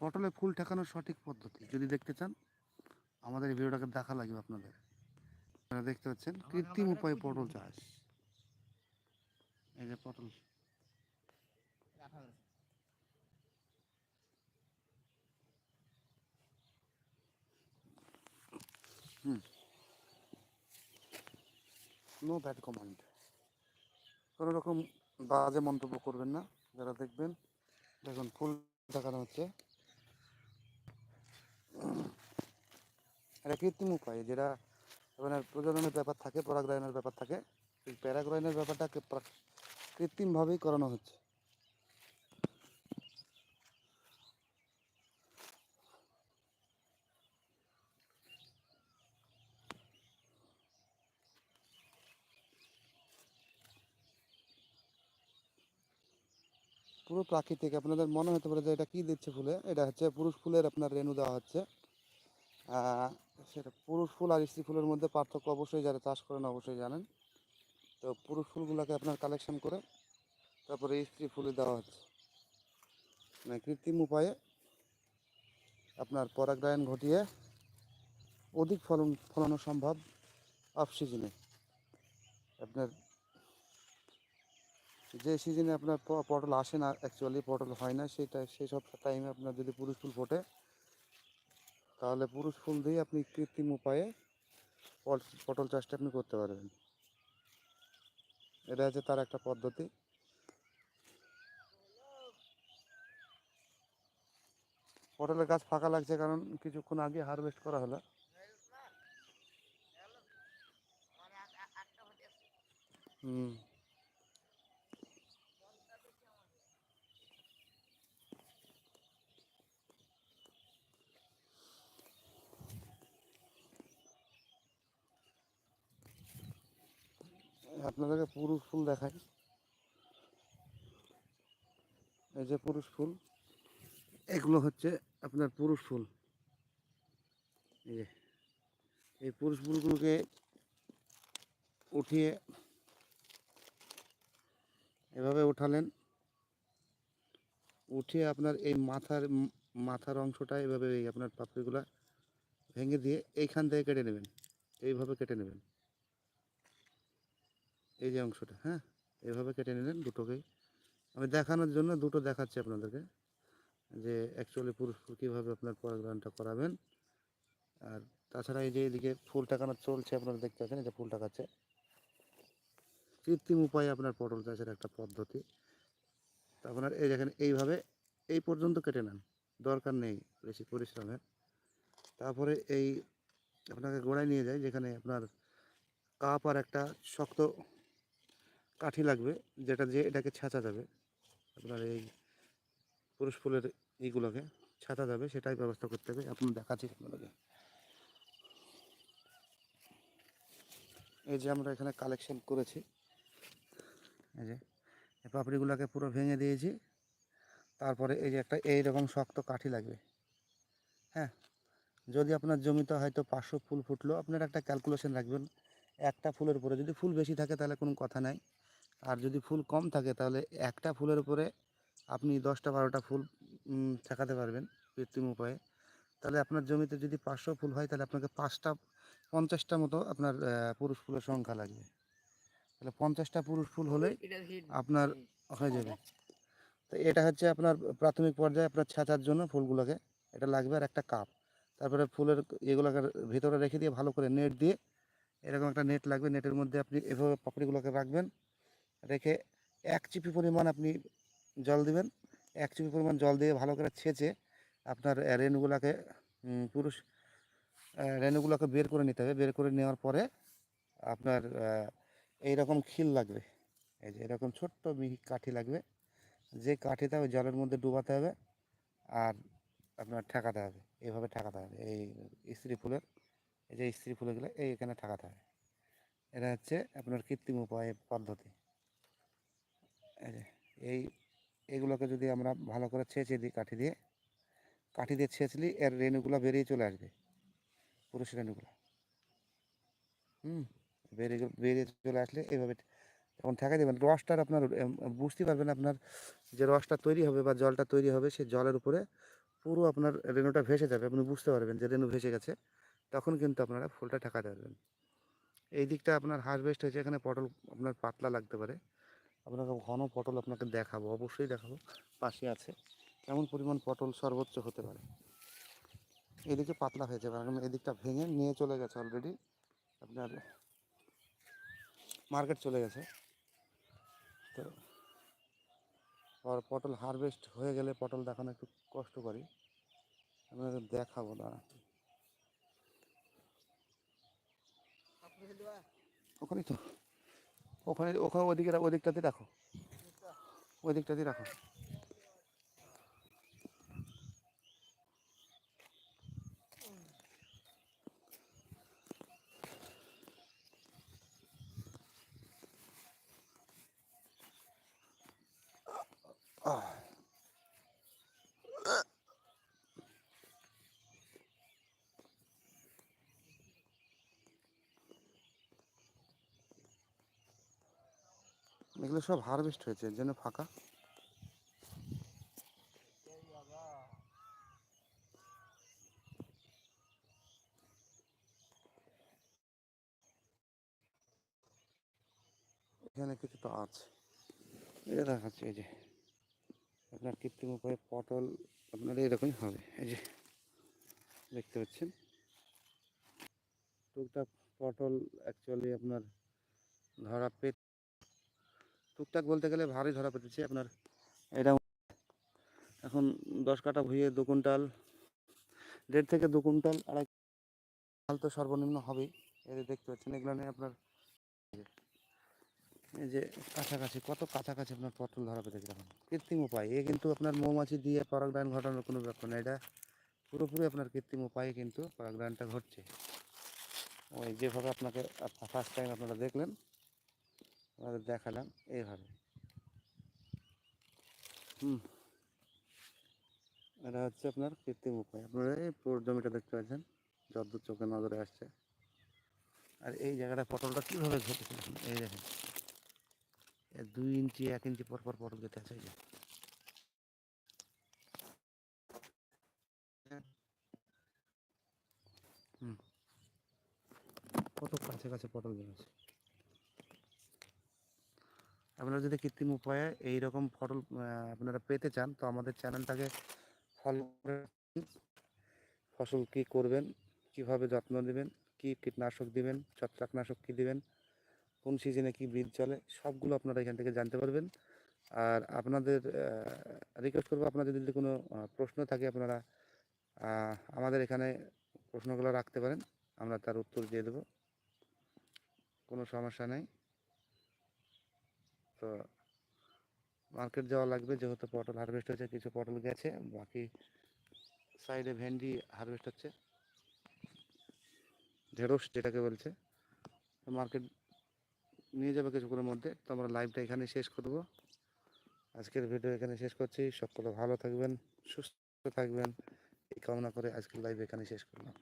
পটলে ফুল ঠেকানোর সঠিক পদ্ধতি, যদি দেখতে চান, আমাদের এই ভিডিওটাকে দেখা লাগবে আপনাদের। আপনারা দেখতে পাচ্ছেন, কৃত্রিম উপায়ে পটল চাষ। এই যে পটল। নো ব্যাড কমান্ড কোনো রকম বাজে মন্তব্য করবেন না। যারা দেখবেন, দেখুন, ফুল দেখানো হচ্ছে। এটা কৃত্রিম উপায়, যেটা আপনার প্রজননের ব্যাপার থাকে পরাগ্রায়নের ব্যাপার থাকে। এই প্যারাগ্রায়নের ব্যাপারটাকে কৃত্রিমভাবেই করানো হচ্ছে। পুরো প্রাকৃতিক। আপনাদের মনে হতে পারে যে এটা কি দিচ্ছে ফুলে? এটা হচ্ছে পুরুষ ফুলের আপনার রেণু দেওয়া হচ্ছে। সেটা পুরুষ ফুল আর স্ত্রী ফুলের মধ্যে পার্থক্য অবশ্যই যারা চাষ করেন অবশ্যই জানেন। তো পুরুষ ফুলগুলোকে আপনার কালেকশন করে তারপরে স্ত্রী ফুলে দেওয়া হচ্ছে। মানে কৃত্রিম উপায়ে আপনার পরাগায়ন ঘটিয়ে অধিক ফলন, ফলানো সম্ভব অফ সিজনে আপনার যে সিজনে আপনার পটল আসে না অ্যাকচুয়ালি পটল হয় না, সেটা, সেই সব টাইমে আপনার যদি পুরুষ ফুল ফোটে, তাহলে পুরুষ ফুল দিয়ে আপনি কৃত্রিম উপায়ে পট- পটল চাষটা আপনি করতে পারবেন। এটা হচ্ছে তার একটা পদ্ধতি। পটলের গাছ ফাঁকা লাগছে কারণ কিছুক্ষণ আগে হারভেস্ট করা হলো। হুম। আপনাদেরকে পুরুষ ফুল দেখাই। এই যে পুরুষ ফুল, এগুলো হচ্ছে আপনার পুরুষ ফুল। এই এই পুরুষ ফুলগুলোকে উঠিয়ে এভাবে উঠালেন। উঠিয়ে আপনার এই মাথার মাথার অংশটা এভাবে এই আপনার পাপড়িগুলা ভেঙে দিয়ে এইখান থেকে কেটে নেবেন। এইভাবে কেটে নেবেন। এই যে অংশটা হ্যাঁ? এইভাবে কেটে নিলেন দুটোকেই। আমি দেখানোর জন্য দুটো দেখাচ্ছি আপনাদেরকে, যে অ্যাকচুয়ালি পুরুষ কীভাবে আপনার পরাগণটা করাবেন। আর তাছাড়া এই যে এদিকে ফুল টাকানো চলছে, আপনারা দেখতে পাচ্ছেন যে ফুল টাকাচ্ছে। কৃত্রিম উপায়ে আপনার পটল চাষের একটা পদ্ধতি। তা আপনার এই দেখেন, এইভাবে এই পর্যন্ত কেটে নেন, দরকার নেই বেশি পরিশ্রমের। তারপরে এই আপনাকে গোড়ায় নিয়ে যায় যেখানে আপনার কাপ আর একটা শক্ত কাঠি লাগবে, যেটা দিয়ে এটাকে ছাঁচা যাবে। আপনার এই পুরুষ ফুলের এইগুলোকে ছাতা যাবে, সেটাই ব্যবস্থা করতে হবে। আপনি দেখাচ্ছি আপনাদেরকে। এই যে আমরা এখানে কালেকশন করেছি। এই যে পাপড়িগুলোকে পুরো ভেঙে দিয়েছি। তারপরে এই যে একটা এইরকম শক্ত কাঠি লাগবে। হ্যাঁ যদি আপনার জমিতে হয়তো পাঁচশো ফুল ফুটলো, আপনার একটা ক্যালকুলেশন রাখবেন। একটা ফুলের উপরে যদি ফুল বেশি থাকে, তাহলে কোনো কথা নাই। আর যদি ফুল কম থাকে তাহলে একটা ফুলের উপরে আপনি দশটা বারোটা ফুল ঠেকাতে পারবেন কৃত্রিম উপায়ে। তাহলে আপনার জমিতে যদি পাঁচশো ফুল হয় তাহলে আপনাকে পাঁচটা পঞ্চাশটা মতো আপনার পুরুষ ফুলের সংখ্যা লাগবে। তাহলে পঞ্চাশটা পুরুষ ফুল হলেই আপনার হয়ে যাবে। তো এটা হচ্ছে আপনার প্রাথমিক পর্যায়ে আপনার ছাঁচার জন্য ফুলগুলোকে। এটা লাগবে আর একটা কাপ। তারপরে ফুলের এগুলোকে ভিতরে রেখে দিয়ে ভালো করে নেট দিয়ে এরকম একটা নেট লাগবে। নেটের মধ্যে আপনি এভাবে পাপড়িগুলোকে রাখবেন। রেখে এক চিপি পরিমাণ আপনি জল দিবেন। এক চিপি পরিমাণ জল দিয়ে ভালো করে ছেঁচে আপনার রেণুগুলোকে পুরুষ রেণুগুলোকে বের করে নিতে হবে। বের করে নেওয়ার পরে আপনার আহ, এই রকম খিল লাগবে। এই যে এরকম ছোট্ট মিহি কাঠি লাগবে। যে কাঠিটা ওই জলের মধ্যে ডুবাতে হবে আর আপনার ঠেকাতে হবে। এইভাবে ঠেকাতে হবে। এই স্ত্রী ফুলের এই যে স্ত্রী ফুলগুলো এই এখানে ঠেকাতে হবে। এটা হচ্ছে আপনার কৃত্রিম উপায় পদ্ধতি। এই এগুলোকে যদি আমরা ভালো করে ছেঁচে দিই, কাঠি দিয়ে কাঠি দিয়ে ছেঁচলি এর রেণুগুলো বেরিয়ে চলে আসবে, পুরুষ রেণুগুলো। হুম, বেরিয়ে বেরিয়ে চলে আসলে এইভাবে তখন ঠেকা দেবেন, রসটার আপনার বুঝতে পারবেন আপনার যে রসটা তৈরি হবে বা জলটা তৈরি হবে, সেই জলের উপরে পুরো আপনার রেণুটা ভেসে যাবে। আপনি বুঝতে পারবেন যে রেণু ভেসে গেছে, তখন কিন্তু আপনারা ফুলটা ঠেকাতে পারবেন। এই দিকটা আপনার হারভেস্ট হয়েছে, এখানে পটল আপনার পাতলা লাগতে পারে। আপনাকে ঘন পটল আপনাকে দেখাবো অবশ্যই দেখাবো পাশে আছে। কেমন পরিমাণ পটল সর্বোচ্চ হতে পারে? এদিকে পাতলা হয়েছে কারণ এদিকটা ভেঙে নিয়ে চলে গেছে অলরেডি আপনার মার্কেট চলে গেছে। তো আর পটল হারভেস্ট হয়ে গেলে পটল দেখানো একটু কষ্ট করি আপনাদের দেখাবো না ওখানেই তো। ওখানে ওখানে ওদিকে ওদিকটাতে রাখো। ওদিকটাতে দিকটাতে রাখো। আহ। এগুলো সব হারভেস্ট হয়েছে, এর জন্য ফাঁকা। এখানে কিছু তো আছে। এটা দেখাচ্ছে, এই যে। আপনার কৃত্রিম উপায়ে পটল আপনার এরকমই হবে, এই যে। দেখতে পাচ্ছেন? টুকটাক পটল অ্যাকচুয়ালি আপনার ধরা পে টুকটাক বলতে গেলে ভারী ধরা পেতেছে আপনার। এটা এখন দশ কাটা ভুঁইয়ে দু কুইন্টাল, দেড় থেকে দু কুইন্টাল, আড়াই কুইন্টাল তো সর্বনিম্ন হবেই। যে দেখতে পাচ্ছেন, এগুলো নিয়ে আপনার এই যে কাছাকাছি, কত কাছাকাছি আপনার পটল ধরা পেতেছে এখন কৃত্রিম উপায়, এ কিন্তু আপনার মৌমাছি দিয়ে পরাগদান ঘটানোর কোনো ব্যাপার না, এটা পুরোপুরি আপনার কৃত্রিম উপায়ে কিন্তু পরাগদানটা ঘটছে। ওই যেভাবে আপনাকে ফার্স্ট টাইম আপনারা দেখলেন আপনাদের দেখালাম এইভাবে। হুম। এটা হচ্ছে আপনার কৃত্রিম উপায়। আপনারা এই পুরো জমিটা দেখতে পাচ্ছেন যদ্দূর চোখে নজরে আসছে। আর এই জায়গাটা পটলটা কীভাবে ঘটেছে এই দেখেন। দুই ইঞ্চি, এক ইঞ্চি পর পর পটল যেতে আছে হুম। কত কাছে কাছে পটল বেরোচ্ছে আপনারা যদি কৃত্রিম উপায়ে এই রকম ফটল আপনারা পেতে চান, তো আমাদের চ্যানেলটাকে ফলো ফসল কি করবেন, কীভাবে যত্ন নেবেন, কি কীটনাশক দিবেন, ছত্রাকনাশক কি দিবেন, কোন সিজনে কি বীজ চলে, সবগুলো আপনারা এখান থেকে জানতে পারবেন। আর আপনাদের রিকোয়েস্ট করব, আপনাদের যদি কোনো প্রশ্ন থাকে, আপনারা আমাদের এখানে প্রশ্নগুলো রাখতে পারেন, আমরা তার উত্তর দিয়ে দেবো। কোনো সমস্যা নেই। তো মার্কেট যাওয়া লাগবে, যেহেতু পটল হারভেস্ট হয়েছে কিছু পটল গেছে, বাকি সাইডে ভেন্ডি হারভেস্ট হচ্ছে। ঢেঁড়স যেটাকে বলছে, তো মার্কেট নিয়ে যাবে কিছুক্ষণের মধ্যে। তো আমরা লাইভটা এখানে শেষ করব আজকের ভিডিও এখানে শেষ করছি। সকলে ভালো থাকবেন, সুস্থ থাকবেন। এই কামনা করে আজকের লাইভ এখানে শেষ করলাম।